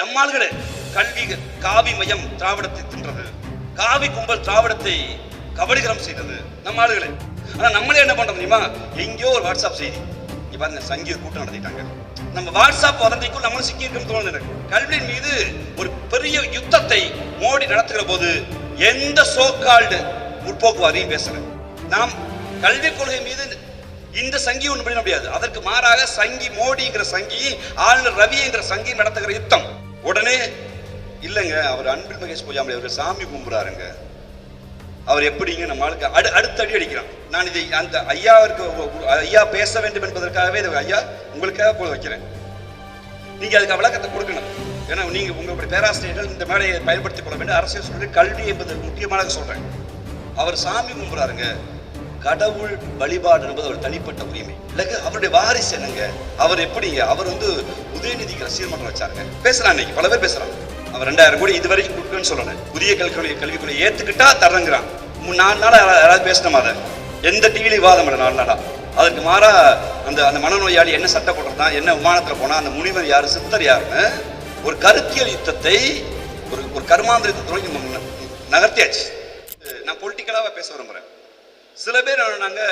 நம்மாள்களே கல்வி காவி மையம் திராவிடத்தை தின்றது. காவி கும்பல் திராவிடத்தை கபடிகரம் செய்தது நம்ம ஆளுகளே ஆனா நம்மளே என்ன பண்றோம் தெரியுமா? எங்கேயோ ஒரு வாட்ஸ்அப் செய்தி. இங்க பாருங்க சங்கிய கூட்டம் நடத்திட்டாங்க. நம்ம வாட்ஸ்அப் வதந்திக்குள் நம்மளும் சிக்கி இருக்கணும் தோணுது எனக்கு. கல்வியின் மீது ஒரு பெரிய யுத்தத்தை மோடி நடத்துகிற போது எந்த சோக்கால்டு முற்போக்குவாதியும் பேசல. நாம் கல்விக் கொள்கை மீது இந்த சங்கி ஒன்று பண்ண முடியாது. அதற்கு மாறாக சங்கி மோடிங்கிற சங்கி ஆளுநர் ரவிங்கிற சங்கி நடத்துகிற யுத்தம். உடனே இல்லைங்க அவர் அன்பில் மகேஷ் பொய்யாமலே அவர் சாமி கும்பிட்றாருங்க அவர் எப்படிங்க நம்ம ஆளுக்கு அடு அடுத்த அடி அடிக்கிறான். நான் இதை அந்த ஐயாவிற்கு ஐயா பேச வேண்டும் என்பதற்காகவே இதை ஐயா உங்களுக்காக போய் வைக்கிறேன். நீங்க அதுக்கு விளக்கத்தை கொடுக்கணும். ஏன்னா நீங்க உங்களுடைய பேராசிரியர்கள் இந்த மேடையை பயன்படுத்திக் கொள்ள வேண்டும். அரசியல் சொல்லி கல்வி என்பது முக்கியமாக சொல்றேன். அவர் சாமி கும்பிட்றாருங்க கடவுள் வழிபாடு என்பது ஒரு தனிப்பட்ட உரிமை. இல்லைங்க அவருடைய வாரிசு என்னங்க? அவர் எப்படி அவர் வந்து உதயநிதிக்கு ரசிகர் மன்றம் வச்சாருங்க? பேசுறான் இன்னைக்கு பல பேர் பேசுறாங்க அவர் ரெண்டாயிரம் கோடி இது வரைக்கும் கொடுக்குன்னு சொல்லணும் புதிய கல்வி கல்விக்குள்ள ஏத்துக்கிட்டா தரங்கிறான் நாலு நாளா யாராவது பேசணுமா அதை? எந்த டிவிலையும் வாதம் இல்லை நாலு நாளா. அதுக்கு மாறா அந்த அந்த மனநோயாளி என்ன சட்டை போட்டிருந்தான் என்ன விமானத்துல போனா அந்த முனிவர் யாரு சித்தர் யாருன்னு ஒரு கருத்தியல் யுத்தத்தை ஒரு ஒரு கர்மாந்திர யுத்தத்தை நகர்த்தியாச்சு. நான் பொலிட்டிக்கலாக பேச விரும்புறேன். சில பேர் நாங்க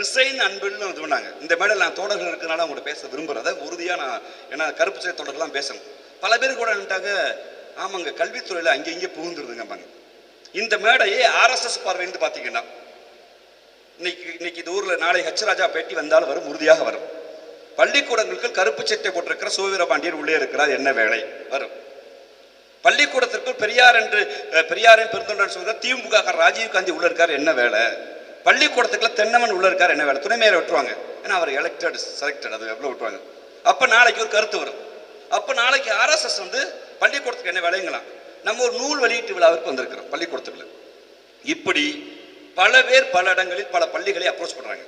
ரிசைன் அன்புன்னு இது பண்ணாங்க இந்த மேடையில் நான் தோழர்கள் இருக்கிறனால அவங்கள்ட்ட பேச விரும்புறதை உறுதியா நான் ஏன்னா கருப்பு சிறை தோழர்கள்லாம் பேசணும். பல பேர் கூட நின்ட்டாங்க ஆமாங்க கல்வித்துறையில அங்கே இங்கே புகுந்துருதுங்கம்பாங்க இந்த மேடையே ஆர்எஸ்எஸ் பார்வையிலிருந்து பார்த்தீங்கன்னா இன்னைக்கு இன்னைக்கு இந்த ஊர்ல நாளை ஹச்சராஜா பேட்டி வந்தாலும் வரும் உறுதியாக வரும். பள்ளிக்கூடங்களுக்கு கருப்பு சட்டை போட்டிருக்கிற சுவீரபாண்டியர் உள்ளே இருக்கிறார். என்ன வேலை? வரும். பள்ளிக்கூடத்திற்குள் பெரியார் என்று பெரியாரின் பெருந்தொண்டர் சொல்கிற திமுக ராஜீவ் காந்தி உள்ள இருக்கார். என்ன வேலை? பள்ளிக்கூடத்துக்குள்ள தென்னமன் உள்ள இருக்கார் என்ன வேலை? துணை மேயரை விட்டுருவாங்க. ஏன்னா அவர் எலெக்டட் செலக்டட் அது எவ்வளோ விட்டுருவாங்க. அப்போ நாளைக்கு ஒரு கருத்து வரும். அப்போ நாளைக்கு ஆர்எஸ்எஸ் வந்து பள்ளிக்கூடத்துக்கு என்ன வேலைங்களாம்? நம்ம ஒரு நூல் வெளியீட்டு விழாவிற்கு வந்திருக்கிறோம் பள்ளிக்கூடத்துக்குள்ள. இப்படி பல பேர் பல இடங்களில் பல பள்ளிகளை அப்ரோச் பண்ணுறாங்க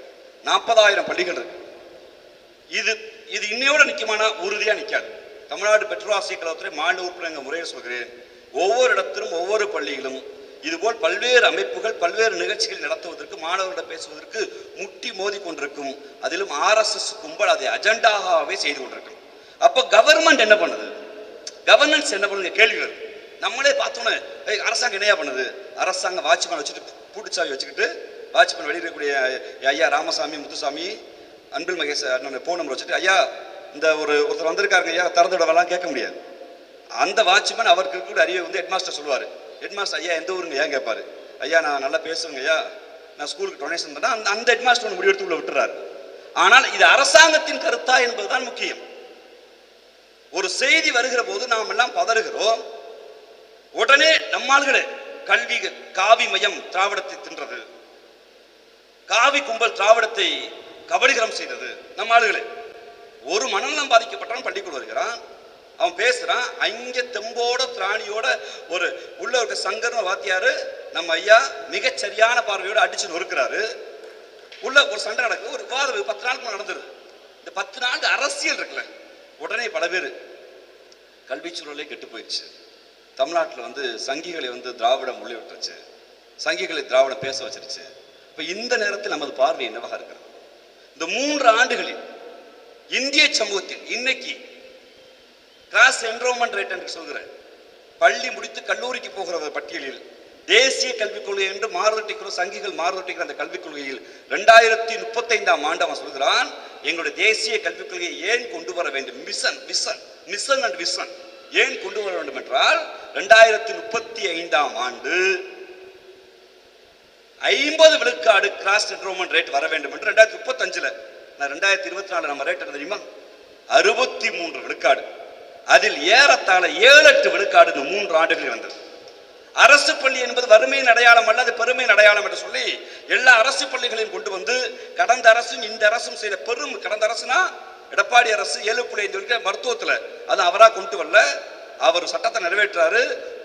நாற்பதாயிரம் பள்ளிகள் இருக்கு. இது இது இன்னையோட நிற்குமானா உறுதியாக நிற்காது தமிழ்நாடு பெட்ரோல் ஆசிய கழகத்துறை மாநில உறுப்பினர் முறையை சொல்கிறேன். ஒவ்வொரு இடத்திலும் ஒவ்வொரு பள்ளியிலும் இதுபோல் பல்வேறு அமைப்புகள் பல்வேறு நிகழ்ச்சிகள் நடத்துவதற்கு மாணவர்களிடம் பேசுவதற்கு முட்டி மோதி கொண்டிருக்கும். அதிலும் ஆர்எஸ்எஸ் கும்பல் அதை அஜெண்டாகவே செய்து கொண்டிருக்கும். அப்போ கவர்மெண்ட் என்ன பண்ணுது? கவர்னன்ஸ் என்ன பண்ணுங்க கேள்விகள் நம்மளே பார்த்தோன்னே அரசாங்கம் என்னையா பண்ணுது? அரசாங்கம் வாட்ச்மேன் வச்சுட்டு பூட்டுச்சாவி வச்சுக்கிட்டு வாட்ச்மேன் வெளியிடக்கூடிய ஐயா ராமசாமி முத்துசாமி அன்பில் மகேஷ் அண்ணன் ஃபோன் நம்பர் வச்சுட்டு ஐயா இந்த ஒரு ஒருத்தர் வந்திருக்காருங்க ஐயா திறந்து விடவெல்லாம் கேட்க முடியாது. அந்த வாட்ச்மேன் அவருக்கு இருக்கக்கூடிய அறிவை வந்து ஹெட்மாஸ்டர் சொல்லுவார். ஹெட் மாஸ்டர் ஐயா எந்த ஊருங்க? ஏன் கேட்பாரு ஐயா நான் நல்லா பேசுவேங்க ஐயா. நான் ஸ்கூலுக்கு டொனேஷன் பண்ணா அந்த அந்த ஹெட்மாஸ்டர் ஒன்று முடிவெடுத்து உள்ள விட்டுறாரு. ஆனால் இது அரசாங்கத்தின் கருத்தா என்பதுதான் முக்கியம். ஒரு செய்தி வருகிற போது நாம் எல்லாம் பதறுகிறோம். உடனே நம்மாள்களே கல்வி காவி மையம் திராவிடத்தை தின்றது. காவி கும்பல் திராவிடத்தை கபடிகரம் செய்தது. நம்ம ஆளுகளே ஒரு மனநலம் பாதிக்கப்பட்டவன் பள்ளிக்குள் வருகிறான். அவன் பேசுகிறான் அங்கே தெம்போட திராணியோட ஒரு உள்ள இருக்க சங்கர்னு வாத்தியாரு நம்ம ஐயா மிகச் சரியான அடிச்சு நொறுக்கிறாரு. உள்ள ஒரு சண்டை நடக்குது ஒரு விவாதம் பத்து நாளுக்கு முன்னாடி நடந்துருது. இந்த பத்து நாள் அரசியல் இருக்குல்ல உடனே பல பேர் கல்வி சூழலே கெட்டு போயிடுச்சு. தமிழ்நாட்டில் வந்து சங்கிகளை வந்து திராவிடம் உள்ளே விட்டுருச்சு. சங்கிகளை திராவிடம் பேச வச்சிருச்சு. இப்போ இந்த நேரத்தில் நமது பார்வை என்னவாக இருக்கிறது? இந்த மூன்று ஆண்டுகளில் இந்திய சமூகத்தில் இன்னைக்கு கிராஸ் என்ரோல்மெண்ட் ரேட் என்று சொல்கிறேன். பள்ளி முடித்து கல்லூரிக்கு போகிற பட்டியலில். தேசிய கல்விக் கொள்கை என்று மாறுதட்டிக்கிற சங்கிகள் மாறுதட்டிக்கிற அந்த கல்விக் கொள்கையில் ரெண்டாயிரத்தி முப்பத்தைந்தாம் ஆண்டு அவன் சொல்கிறான் எங்களுடைய தேசிய கல்விக் கொள்கையை ஏன் கொண்டு வர வேண்டும்? Mission mission mission and vision ஏன் கொண்டு வர வேண்டும் என்றால் ரெண்டாயிரத்தி முப்பத்தி ஐந்தாம் ஆண்டு ஐம்பது விழுக்காடு கிராஸ் என்ரோல்மெண்ட் ரேட் வர வேண்டும் என்று ரெண்டாயிரத்தி முப்பத்தஞ்சில் நான் ரெண்டாயிரத்தி இருபத்தி நாலு நம்ம ரேட் தெரியுமா? அறுபத்தி மூன்று விழுக்காடு. அதில் ஏறத்தாழ ஏழு எட்டு விழுக்காடு மூன்று ஆண்டுகள் வந்தது அரசு பள்ளி என்பது வறுமையின் அடையாளம் அல்ல அது பெருமையின் அடையாளம் என்று சொல்லி எல்லா அரசு பள்ளிகளையும் கொண்டு வந்து கடந்த அரசும் இந்த அரசும் செய்த பெரும் கடந்த அரசுனா எடப்பாடி அரசு ஏழு புள்ளி ஐந்து மருத்துவத்தில் மருத்துவத்துல அது அவரா கொண்டு வரல. அவர் சட்டத்தை நிறைவேற்றாரு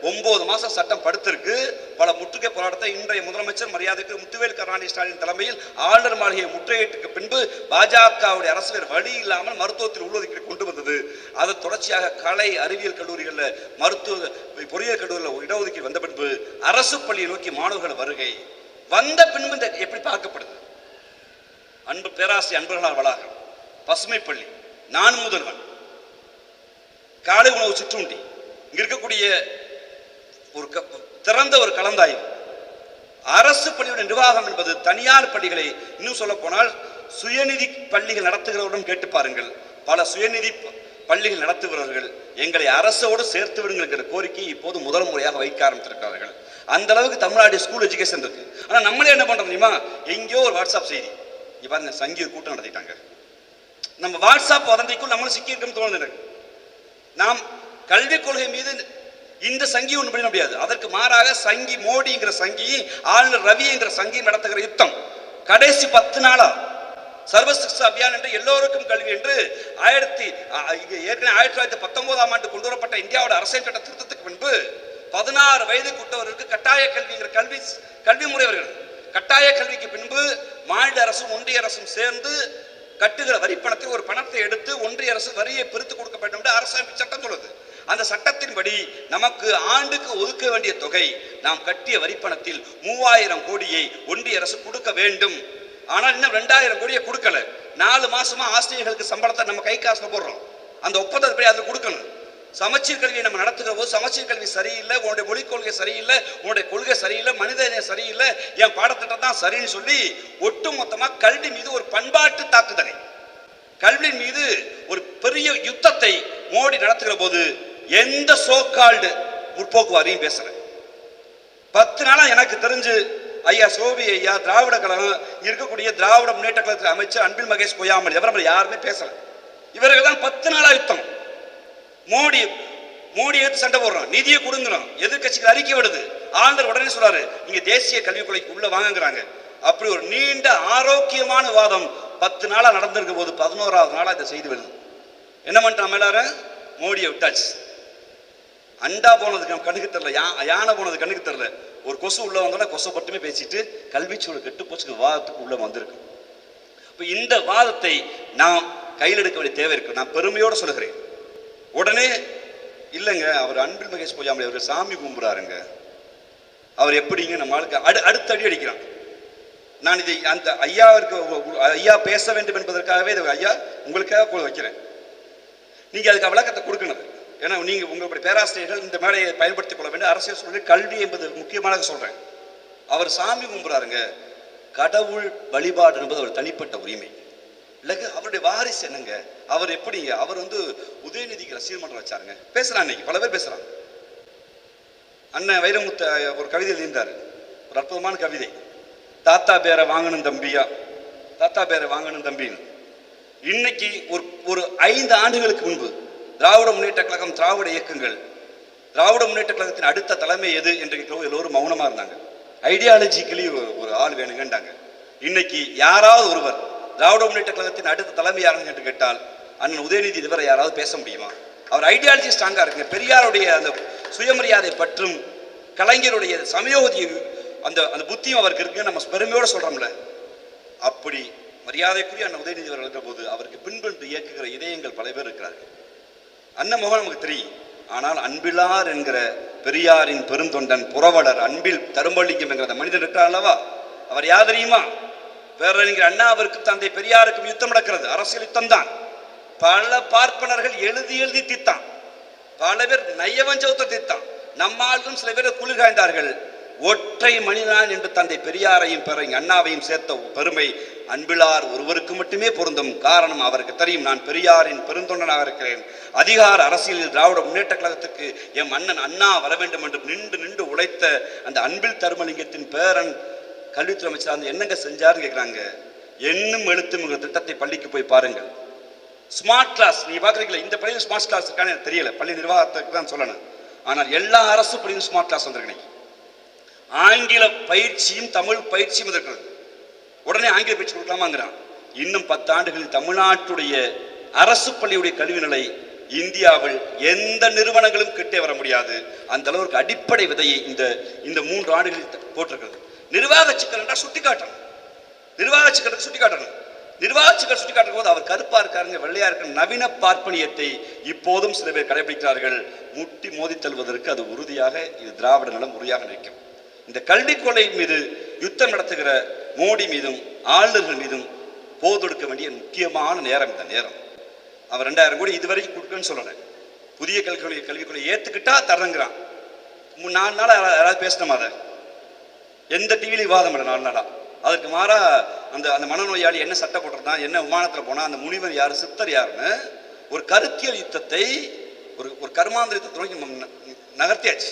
ஒன்பது மாசம் சட்டம் படுத்திருக்கு. பல முற்றுகை போராட்டத்தை இன்றைய முதலமைச்சர் மரியாதைக்கு முத்துவேல் கருணாநிதி ஸ்டாலின் தலைமையில் ஆளுநர் மாளிகையை முற்றுகையிட்டுக்கு பின்பு பாஜகவுடைய அரசு வேறு வழி இல்லாமல் மருத்துவத்தில் உள்ளொதுக்கீடு கொண்டு வந்தது. அது தொடர்ச்சியாக கலை அறிவியல் கல்லூரிகளில் மருத்துவ பொறியியல் கல்லூரியில் இடஒதுக்கீடு வந்த பின்பு அரசு பள்ளியை நோக்கி மாணவர்கள் வருகை. வந்த பின்பு இந்த எப்படி பார்க்கப்படுது? அன்பு பேராசிரியர் அன்பர்களால் வளாகம். பசுமை பள்ளி நான் முதல்வன் காலை உணவு சிற்றுண்டி. இங்க இருக்கக்கூடிய ஒரு க- திறந்த ஒரு கலந்தாய்வு. அரசு பள்ளியுடைய நிர்வாகம் என்பது தனியார் பள்ளிகளை இன்னும் சொல்ல போனால் சுயநிதி பள்ளிகள் நடத்துகிறவரிடம் கேட்டு பாருங்கள். பல சுயநிதி பள்ளிகள் நடத்துகிறவர்கள் எங்களை அரசோடு சேர்த்து விடுங்கள் என்கிற கோரிக்கையை இப்போது முதல் முறையாக வைக்க ஆரம்பித்திருக்கிறார்கள். அந்த அளவுக்கு தமிழ்நாடு ஸ்கூல் எஜுகேஷன் இருக்கு. ஆனால் நம்மளே என்ன பண்றோம் தெரியுமா? எங்கேயோ ஒரு வாட்ஸ்அப் செய்தி. இங்கே பாருங்க சங்கீத கூட்டம் நடத்திட்டாங்க. நம்ம வாட்ஸ்அப் வதந்திக்குள் நம்மளும் சிக்கியிருக்கோம் தோணுது நாம் கல்விக் கொள்கை மீது இந்த சங்கி ஒன்று பண்ண முடியாது. அதற்கு மாறாக சங்கி மோடிங்கிற சங்கி ஆளுநர் ரவிங்கிற சங்கி நடத்துகிற யுத்தம். கடைசி பத்து நாளா சர்வ சிக்ஷா அபியான் என்று எல்லோருக்கும் கல்வி என்று ஆயிரத்தி ஏற்கனவே ஆயிரத்தி தொள்ளாயிரத்தி பத்தொன்பதாம் ஆண்டு கொண்டு வரப்பட்ட இந்தியாவோட அரசியல் சட்ட திருத்தத்துக்கு முன்பு பதினாறு வயதுக்குட்டவருக்கு கட்டாய கல்விங்கிற கல்வி கல்வி முறை வருகிறது. கட்டாய கல்விக்கு பின்பு மாநில அரசும் ஒன்றிய அரசும் சேர்ந்து கட்டுகிற வரி பணத்தை ஒரு பணத்தை எடுத்து ஒன்றிய அரசு வரியை பிரித்து கொடுக்க வேண்டும் என்று அரசமைப்பு சட்டம் சொல்லுது. அந்த சட்டத்தின்படி நமக்கு ஆண்டுக்கு ஒதுக்க வேண்டிய தொகை நாம் கட்டிய வரிப்பணத்தில் மூவாயிரம் கோடியை ஒன்றிய அரசு கொடுக்க வேண்டும். ஆனால் இன்னும் ரெண்டாயிரம் கோடியை கொடுக்கல. நாலு மாசமா ஆசிரியர்களுக்கு சம்பளத்தை நம்ம கை காசுல போடுறோம். அந்த ஒப்பந்தப்படி அதை கொடுக்கணும். சமச்சீர் கல்வியை நம்ம நடத்துகிற போது சமச்சீர் கல்வி சரியில்லை உன்னுடைய மொழிக் கொள்கை சரியில்லை உன்னுடைய கொள்கை சரியில்லை மனித சரியில்லை என் பாடத்திட்டம் தான் சரின்னு சொல்லி ஒட்டுமொத்தமா கல்வி மீது ஒரு பண்பாட்டு தாக்குதலை கல்வியின் மீது ஒரு பெரிய யுத்தத்தை மோடி நடத்துகிற போது எந்த சோக்கால்டு முற்போக்குவாதியும் பேசுறேன் பத்து நாளா எனக்கு தெரிஞ்சு ஐயா சோபி ஐயா திராவிட கழகம் இருக்கக்கூடிய திராவிட முன்னேற்ற கழகத்தில் அமைச்சர் அன்பில் மகேஷ் பொய்யாமல் இவரை யாருமே பேசல. இவர்கள் தான் பத்து நாளா யுத்தம். மோடி மோடி எடுத்து சண்டை போடுறோம் நிதியை கொடுங்கணும் எதிர்க்கட்சிகள் அறிக்கை விடுது. ஆளுநர் உடனே சொல்றாரு நீங்க தேசிய கல்விக் கொலைக்கு உள்ள வாங்குறாங்க அப்படி ஒரு நீண்ட ஆரோக்கியமான வாதம் பத்து நாளா நடந்திருக்க போது பதினோராவது நாளா இந்த செய்தி வருது என்ன பண்ணிட்டான் எல்லாரும் மோடியை விட்டாச்சு. அண்டா போனதுக்கு கண்ணுக்கு தெரில யா யானை போனது கண்ணுக்கு தெரில ஒரு கொசு உள்ள வந்தோடனே கொசை மட்டுமே பேசிட்டு கல்விச்சூழல் கெட்டு போச்சு வாதத்துக்கு உள்ள வந்திருக்கு. இப்போ இந்த வாதத்தை நாம் கையில் எடுக்க வேண்டிய தேவை இருக்கு. நான் பெருமையோடு சொல்லுகிறேன். உடனே இல்லைங்க அவர் அன்பில் மகேஷ் பொய்யாமலே அவர் சாமி கும்பிடுறாருங்க. அவர் எப்படிங்க நம்ம ஆளுக்கு அடு அடுத்த அடி அடிக்கிறான். நான் இதை அந்த ஐயாவிற்கு ஐயா பேச வேண்டும் என்பதற்காகவே இதை ஐயா உங்களுக்காக வைக்கிறேன். நீங்கள் அதுக்கு விளக்கத்தை கொடுக்கணும். ஏன்னா நீங்க உங்களுடைய பேராசிரியர்கள் இந்த மேடையை பயன்படுத்திக் கொள்ள வேண்டும். அரசியல் சொல்லி கல்வி என்பது முக்கியமானதாக சொல்றேன். அவர் சாமி கும்பிடுறாருங்க கடவுள் வழிபாடு என்பது ஒரு தனிப்பட்ட உரிமை. இல்லைங்க அவருடைய வாரிசு என்னங்க? அவர் எப்படிங்க அவர் வந்து உதயநிதிக்கு ரசிகர் மன்றம் வச்சாருங்க. பேசுறான் இன்னைக்கு பல பேர் பேசுறாங்க அண்ணன் வைரமுத்த ஒரு கவிதை எழுதியிருந்தார். ஒரு அற்புதமான கவிதை. தாத்தா பேரை வாங்கணும் தம்பியா? தாத்தா பேரை வாங்கணும் தம்பின்னு. இன்னைக்கு ஒரு ஒரு ஐந்து ஆண்டுகளுக்கு முன்பு திராவிட முன்னேற்ற கழகம் திராவிட இயக்கங்கள் திராவிட முன்னேற்ற கழகத்தின் அடுத்த தலைமை எது என்று கேட்கிறோம் எல்லோரும் மௌனமா இருந்தாங்க. ஐடியாலஜிக்கலி ஒரு ஆள் வேணுங்கன்றாங்க இன்னைக்கு யாராவது ஒருவர் திராவிட முன்னேற்ற கழகத்தின் அடுத்த தலைமை யாருன்னு என்று கேட்டால் அண்ணன் உதயநிதி இதுவரை யாராவது பேச முடியுமா? அவர் ஐடியாலஜி ஸ்ட்ராங்காக இருக்குங்க. பெரியாருடைய அந்த சுயமரியாதை பற்றும் கலைஞருடைய சமயோகதி அந்த அந்த புத்தியும் அவருக்கு இருக்குன்னு நம்ம பெருமையோடு சொல்கிறோம்ல அப்படி மரியாதைக்குரிய அண்ணன் உதயநிதி அவர்கள் இருக்கிற போது அவருக்கு பின்பன்று இயக்குகிற இதயங்கள் பல பேர் இருக்கிறார்கள். அண்ணன் முகம் நமக்கு தெரியும். ஆனால் அன்பிலார் என்கிற பெரியாரின் பெருந்தொண்டன் புரவலர் அன்பில் தரும்பள்ளிக்கும் என்கிற அந்த மனிதன் இருக்கிறார் அல்லவா? அவர் யார் தெரியுமா? பேரறிஞர் அண்ணாவிற்கும் தந்தை பெரியாருக்கும் யுத்தம் நடக்கிறது. அரசியல் யுத்தம் தான். பல பார்ப்பனர்கள் எழுதி எழுதி தீர்த்தான். பல பேர் நயவஞ்சகத்தை தீர்த்தான். நம்மாலும் சில பேர் குளிர்காய்ந்தார்கள் ஒற்றை மனிதனான் என்று தந்தை பெரியாரையும் பெற அண்ணாவையும் சேர்த்த பெருமை அன்பிலார் ஒருவருக்கு மட்டுமே பொருந்தும் காரணம் அவருக்கு தெரியும். நான் பெரியாரின் பெருந்தொண்டனாக இருக்கிறேன். அதிகார அரசியலில் திராவிட முன்னேற்ற கழகத்துக்கு என் அண்ணன் அண்ணா வர வேண்டும் என்று நின்று நின்று உழைத்த அந்த அன்பில் தருமலிங்கத்தின் பேரன் கல்வித்துறை அமைச்சர் அந்த என்னங்க செஞ்சாருன்னு கேட்குறாங்க என்னும் எழுத்தும் திட்டத்தை பள்ளிக்கு போய் பாருங்கள். ஸ்மார்ட் கிளாஸ் நீ பார்க்குறீங்களா? இந்த பள்ளியில் ஸ்மார்ட் கிளாஸ் இருக்கான்னு எனக்கு தெரியல. பள்ளி நிர்வாகத்துக்கு தான் சொல்லணும். ஆனால் எல்லா அரசு பள்ளியும் ஸ்மார்ட் கிளாஸ் வந்திருக்கு ஆங்கில பயிற்சியும் தமிழ் பயிற்சியும் இருக்கிறது உடனே ஆங்கில பயிற்சி கொடுக்கலாமாங்கிறான். இன்னும் பத்தாண்டுகளில் தமிழ்நாட்டுடைய அரசு பள்ளியுடைய கல்வி நிலை இந்தியாவில் எந்த நிறுவனங்களும் கிட்டே வர முடியாது. அந்த அளவுக்கு அடிப்படை விதையை இந்த இந்த மூன்று ஆண்டுகளில் போட்டிருக்கிறது. நிர்வாக சிக்கல் என்றால் சுட்டி காட்டணும் நிர்வாக சிக்கலுக்கு சுட்டி காட்டணும் நிர்வாக சிக்கல் சுட்டி காட்டும் போது அவர் கருப்பா இருக்காருங்க வெள்ளையா இருக்க நவீன பார்ப்பனியத்தை இப்போதும் சில பேர் கடைபிடிக்கிறார்கள். முட்டி மோதி தள்ளுவதற்கு அது உறுதியாக இது திராவிட நலம் உறுதியாக நிற்கும். இந்த கல்வி கொலை மீது யுத்தம் நடத்துகிற மோடி மீதும் ஆளுநர்கள் மீதும் போதொடுக்க வேண்டிய முக்கியமான நேரம் இந்த நேரம். அவர் ரெண்டாயிரம் கோடி இதுவரைக்கும் கொடுக்கன்னு சொல்லலை. புதிய கல்வி கல்விக்குள்ளே ஏற்றுக்கிட்டா தரங்கிறான் மூணு நாலு நாள் யாராவது பேசினோமா அதை? எந்த டிவிலையும் விவாதம் இல்லை நாலு நாளாக அதுக்கு மாறா அந்த அந்த மனநோயாளி என்ன சட்டை போட்டிருந்தான் என்ன விமானத்தில் போனால் அந்த முனிவர் யார் சித்தர் யாருன்னு ஒரு கருத்தியல் யுத்தத்தை ஒரு ஒரு கர்மாந்திர யுத்தத்தை நகர்த்தியாச்சு.